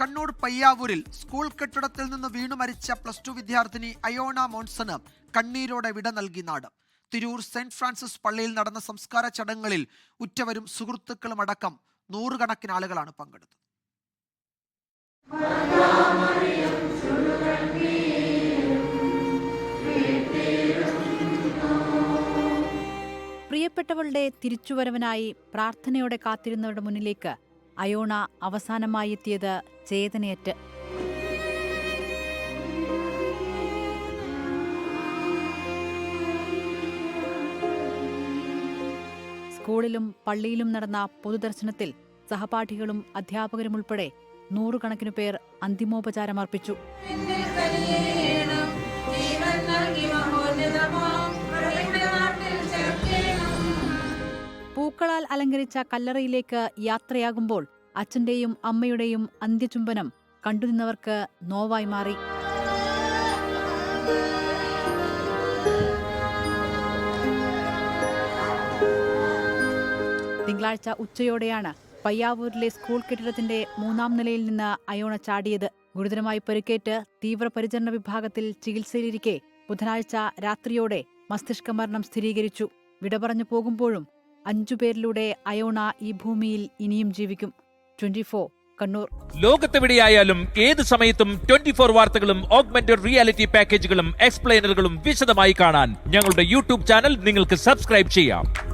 Kannur പയ്യാവൂരിൽ school കെട്ടിടത്തിൽ നിന്ന് വീണു മരിച്ച പ്ലസ് ടു വിദ്യാർത്ഥിനി അയോണ മോൺസന് കണ്ണീരോടെ വിട നൽകി നാട്. തിരൂർ സെന്റ് ഫ്രാൻസിസ് പള്ളിയിൽ നടന്ന സംസ്കാര ചടങ്ങുകളിൽ ഉറ്റവരും സുഹൃത്തുക്കളും അടക്കം നൂറുകണക്കിന് ആളുകളാണ് പങ്കെടുത്തത്. പ്രിയപ്പെട്ടവളുടെ തിരിച്ചുവരവനായി പ്രാർത്ഥനയോടെ കാത്തിരുന്നവരുടെ മുന്നിലേക്ക് അയോണ അവസാനമായി എത്തിയത് ചേതനയറ്റ്. സ്കൂളിലും പള്ളിയിലും നടന്ന പൊതുദർശനത്തിൽ സഹപാഠികളും അധ്യാപകരും ഉൾപ്പെടെ നൂറുകണക്കിനു പേർ അന്തിമോപചാരം പൂക്കളാൽ അലങ്കരിച്ച കല്ലറയിലേക്ക് യാത്രയാകുമ്പോൾ അച്ഛന്റെയും അമ്മയുടെയും അന്ത്യചുംബനം കണ്ടുനിന്നവർക്ക് നോവായി മാറി. തിങ്കളാഴ്ച ഉച്ചയോടെയാണ് പയ്യാവൂരിലെ സ്കൂൾ കെട്ടിടത്തിന്റെ മൂന്നാം നിലയിൽ നിന്ന് അയോണ ചാടിയത്. ഗുരുതരമായി പരിക്കേറ്റ് തീവ്രപരിചരണ വിഭാഗത്തിൽ ചികിത്സയിലിരിക്കെ ബുധനാഴ്ച രാത്രിയോടെ മസ്തിഷ്ക മരണം സ്ഥിരീകരിച്ചു. വിട പറഞ്ഞു പോകുമ്പോഴും അഞ്ചുപേരിലൂടെ അയോണ ഈ ഭൂമിയിൽ ഇനിയും ജീവിക്കും. Twenty four Kannur. ലോകത്തെവിടെയായാലും ഏത് സമയത്തും ട്വന്റി ഫോർ വാർത്തകളും ഓഗ്മെന്റഡ് റിയാലിറ്റി പാക്കേജുകളും എക്സ്പ്ലെയിനറുകളും വിശദമായി കാണാൻ ഞങ്ങളുടെ യൂട്യൂബ് ചാനൽ നിങ്ങൾക്ക് സബ്സ്ക്രൈബ് ചെയ്യാം.